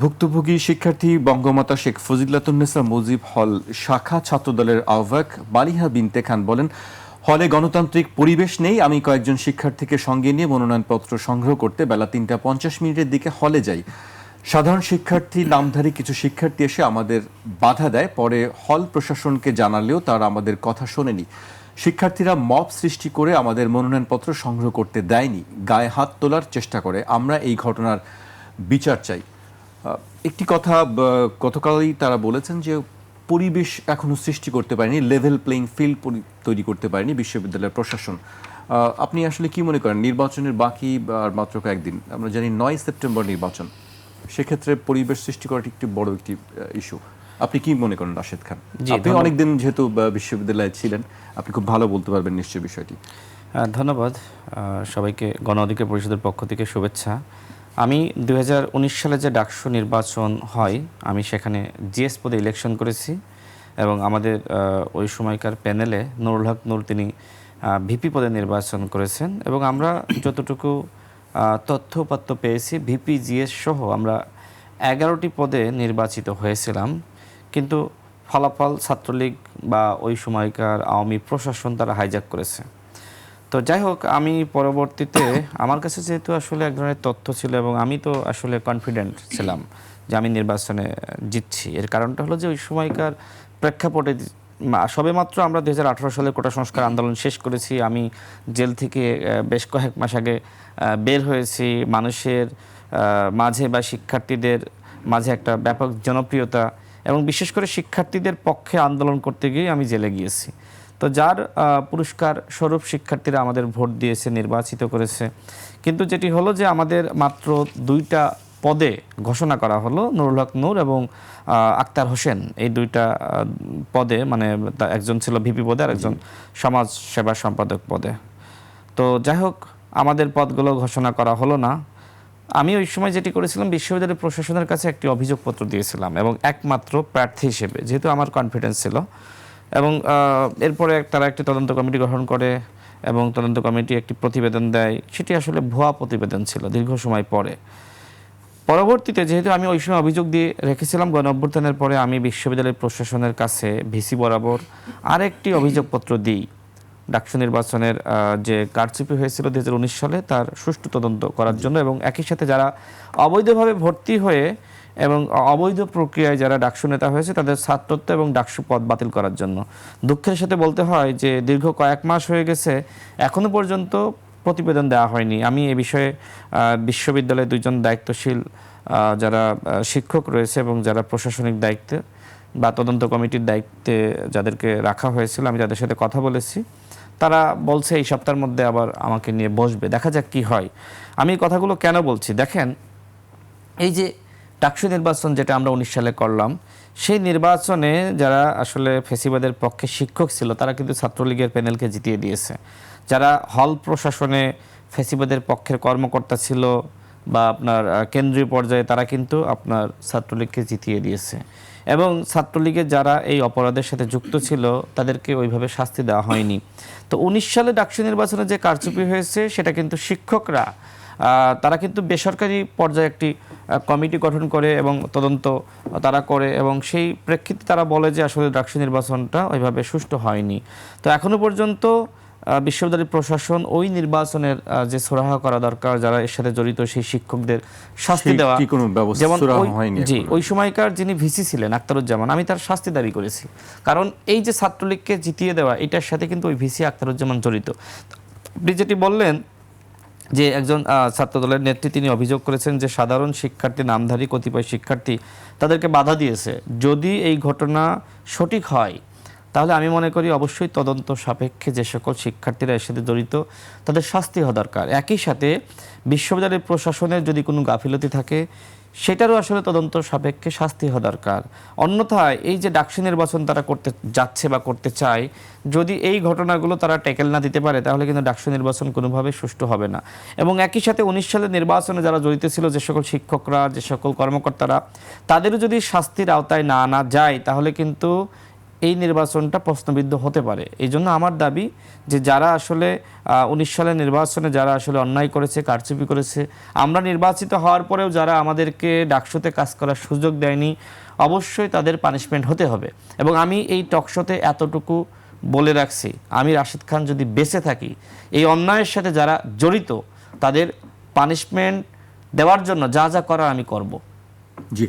ভুক্তভোগী শিক্ষার্থী বঙ্গমাতা শেখ ফজিলাতুন্নেসা মুজিব হল শাখা ছাত্রদলের আহ্বায়ক বালিহা বিনতে খান বলেন, হলে গণতান্ত্রিক পরিবেশ নেই, আমি কয়েকজন শিক্ষার্থীকে সঙ্গে নিয়ে মনোনয়নপত্র সংগ্রহ করতে বেলা তিনটা পঞ্চাশ মিনিটের দিকে হলে যাই। সাধারণ শিক্ষার্থী, নামধারী কিছু শিক্ষার্থী এসে আমাদের বাধা দেয়, পরে হল প্রশাসনকে জানালেও তারা আমাদের কথা শোনেনি। শিক্ষার্থীরা মব সৃষ্টি করে আমাদের মনোনয়নপত্র সংগ্রহ করতে দেয়নি, গায়ে হাত তোলার চেষ্টা করে। আমরা এই ঘটনার বিচার চাই। একটি কথা গতকালই তারা বলেছেন যে পরিবেশ এখনও সৃষ্টি করতে পারেনি লেভেল প্লেইং ফিল্ড তৈরি করতে পারেনি বিশ্ববিদ্যালয়ের প্রশাসন। আপনি আসলে কি মনে করেন নির্বাচনের বাকি আর মাত্র কয়েকদিন আমরা জানি নয় সেপ্টেম্বর নির্বাচন সেক্ষেত্রে পরিবেশ সৃষ্টি করাটি একটি বড় একটি ইস্যু আপনি কি মনে করেন রাশেদ খান? আপনি অনেকদিন যেহেতু বিশ্ববিদ্যালয়ে ছিলেন আপনি খুব ভালো বলতে পারবেন নিশ্চয়ই বিষয়টি। ধন্যবাদ সবাইকে গণ অধিকার পরিষদের পক্ষ থেকে শুভেচ্ছা। আমি দু হাজার উনিশ সালে যে ডাকসু নির্বাচন হয়, আমি সেখানে জিএস পদে ইলেকশন করেছি এবং আমাদের ওই সময়কার প্যানেলে নুরুল হক নূর তিনি ভিপি পদে নির্বাচন করেছেন এবং আমরা যতটুকু তথ্য উপাত্ত পেয়েছি ভিপি জিএস সহ আমরা এগারোটি পদে নির্বাচিত হয়েছিলাম। কিন্তু ফলাফল ছাত্রলীগ বা ওই সময়কার আওয়ামী প্রশাসন তারা হাইজ্যাক করেছে। তো যাই হোক, আমি পরবর্তীতে, আমার কাছে যেহেতু আসলে এক ধরনের তথ্য ছিল এবং আমি তো আসলে কনফিডেন্ট ছিলাম যে আমি নির্বাচনে জিতছি। এর কারণটা হলো যে ওই সময়কার প্রেক্ষাপটে মা- সবেমাত্র আমরা দু হাজার আঠেরো সালে কোটা সংস্কার আন্দোলন শেষ করেছি। আমি জেল থেকে বেশ কয়েক মাস আগে বের হয়েছি। মানুষের মাঝে বা শিক্ষার্থীদের মাঝে একটা ব্যাপক জনপ্রিয়তা এবং বিশেষ করে শিক্ষার্থীদের পক্ষে আন্দোলন করতে গিয়ে আমি জেলে গিয়েছি। তো যার পুরস্কার স্বরূপ শিক্ষার্থীরা আমাদের ভোট দিয়েছে নির্বাচিত করেছে। কিন্তু যেটি হলো যে আমাদের মাত্র দুইটা পদে ঘোষণা করা হলো নুরুল হক নূর এবং আক্তার হোসেন। এই দুইটা পদে মানে একজন ছিল ভিপি পদে আর একজন সমাজ সেবা সম্পাদক পদে। তো যাই হোক আমাদের পদগুলো ঘোষণা করা হলো না। আমি ওই সময় যেটি করেছিলাম বিশ্ববিদ্যালয় প্রশাসনের কাছে একটি অভিযোগপত্র দিয়েছিলাম এবং একমাত্র প্রার্থী হিসেবে যেহেতু আমার কনফিডেন্স ছিল এবং এরপরে তারা একটি তদন্ত কমিটি গঠন করে এবং তদন্ত কমিটি একটি প্রতিবেদন দেয়। সেটি আসলে ভুয়া প্রতিবেদন ছিল দীর্ঘ সময় পরে। পরবর্তীতে যেহেতু আমি ওই সময় অভিযোগ দিয়ে রেখেছিলাম গণ অভ্যুত্থানের পরে আমি বিশ্ববিদ্যালয় প্রশাসনের কাছে ভিসি বরাবর আরেকটি অভিযোগপত্র দিই। ডাকসু নির্বাচনের যে কারচুপি হয়েছিল দু হাজার উনিশ সালে তার সুষ্ঠু তদন্ত করার জন্য এবং একই সাথে যারা অবৈধভাবে ভর্তি হয়ে এবং অবৈধ প্রক্রিয়ায় যারা ডাকসু নেতা হয়েছে, তাদের ছাত্রত্ব এবং ডাকসু পদ বাতিল করার জন্য। দুঃখের সাথে বলতে হয় যে, দীর্ঘ কয়েক মাস হয়ে গেছে, এখনও পর্যন্ত প্রতিবেদন দেওয়া হয়নি। আমি এ বিষয়ে বিশ্ববিদ্যালয়ে দুইজন দায়িত্বশীল যারা শিক্ষক রয়েছে এবং যারা প্রশাসনিক দায়িত্বে বা তদন্ত কমিটির দায়িত্বে যাদেরকে রাখা হয়েছিল, আমি তাদের সাথে কথা বলেছি। তারা বলছে, এই সপ্তাহের মধ্যে আবার আমাকে নিয়ে বসবে, দেখা যাক কি হয়। আমি কথাগুলো কেন বলছি? দেখেন, এই যে ডাকসু নির্বাচন যেটা আমরা উনিশ সালে করলাম, সেই নির্বাচনে যারা আসলে ফেসিবাদের পক্ষে শিক্ষক ছিল, তারা কিন্তু ছাত্রলীগের প্যানেলকে জিতিয়ে দিয়েছে। যারা হল প্রশাসনে ফেসিবাদের পক্ষের কর্মকর্তা ছিল বা আপনার কেন্দ্রীয় পর্যায়ে, তারা কিন্তু আপনার ছাত্রলীগকে জিতিয়ে দিয়েছে। এবং ছাত্রলীগের যারা এই অপরাধের সাথে যুক্ত ছিল, তাদেরকে ওইভাবে শাস্তি দেওয়া হয়নি। তো উনিশ সালে ডাকসু নির্বাচনে যে কারচুপি হয়েছে, সেটা কিন্তু শিক্ষকরা তারা কিন্তু বেসরকারি পর্যায়ে একটি কমিটি গঠন করে এবং তদন্ত তারা করে এবং সেই প্রেক্ষিতে তারা বলে যে আসলে ডাকসু নির্বাচনটা ওইভাবে সুষ্ঠু হয়নি। তো এখনও পর্যন্ত বিশ্ববিদ্যালয় প্রশাসন ওই নির্বাচনের যে সুরাহা করা দরকার যারা এর সাথে জড়িত সেই শিক্ষকদের শাস্তি দেওয়া কোনো ব্যবস্থা যেমন হয়নি জি ওই সময়কার যিনি ভিসি ছিলেন আখতারুজ্জামান আমি তার শাস্তি দাবি করেছি। কারণ এই যে ছাত্রলীগকে জিতিয়ে দেওয়া এটার সাথে কিন্তু ওই ভিসি আখতারুজ্জামান জড়িত। আপনি যেটি বললেন যে একজন ছাত্র ছাত্রদলের নেত্রী তিনি অভিযোগ করেছেন যে সাধারণ শিক্ষার্থী, নামধারী কতিপয় শিক্ষার্থী তাদেরকে বাধা দিয়েছে। যদি এই ঘটনা সঠিক হয়, তাহলে আমি মনে করি অবশ্যই তদন্ত সাপেক্ষে যে সকল শিক্ষার্থীরা এর সাথে জড়িত, তাদের শাস্তি হওয়া দরকার। একই সাথে বিশ্ববিদ্যালয়ের প্রশাসনের যদি কোনো গাফিলতি থাকে সেটারও আসলে তদন্ত সাপেক্ষে শাস্তি হওয়া দরকার। অন্যথায় এই যে ডাকসি নির্বাচন তারা করতে যাচ্ছে বা করতে চায়, যদি এই ঘটনাগুলো তারা টেকেল না দিতে পারে, তাহলে কিন্তু ডাকসি নির্বাচন কোনোভাবে সুষ্ঠু হবে না। এবং একই সাথে উনিশ সালের নির্বাচনে যারা জড়িত ছিল, যে সকল শিক্ষকরা, যে সকল কর্মকর্তারা, তাদেরও যদি শাস্তির আওতায় না আনা যায়, তাহলে কিন্তু এই নির্বাচনটা প্রশ্নবিদ্ধ হতে পারে। এই জন্য আমার দাবি যে যারা আসলে উনিশ সালের নির্বাচনে যারা আসলে অন্যায় করেছে, কারচুপি করেছে, আমরা নির্বাচিত হওয়ার পরেও যারা আমাদেরকে ডাকশোতে কাজ করার সুযোগ দেয়নি, অবশ্যই তাদের পানিশমেন্ট হতে হবে। এবং আমি এই টকশোতে এতটুকু বলে রাখছি, আমি রাশিদ খান যদি বেঁচে থাকি, এই অন্যায়ের সাথে যারা জড়িত, তাদের পানিশমেন্ট দেওয়ার জন্য যা যা করার আমি করব। জি।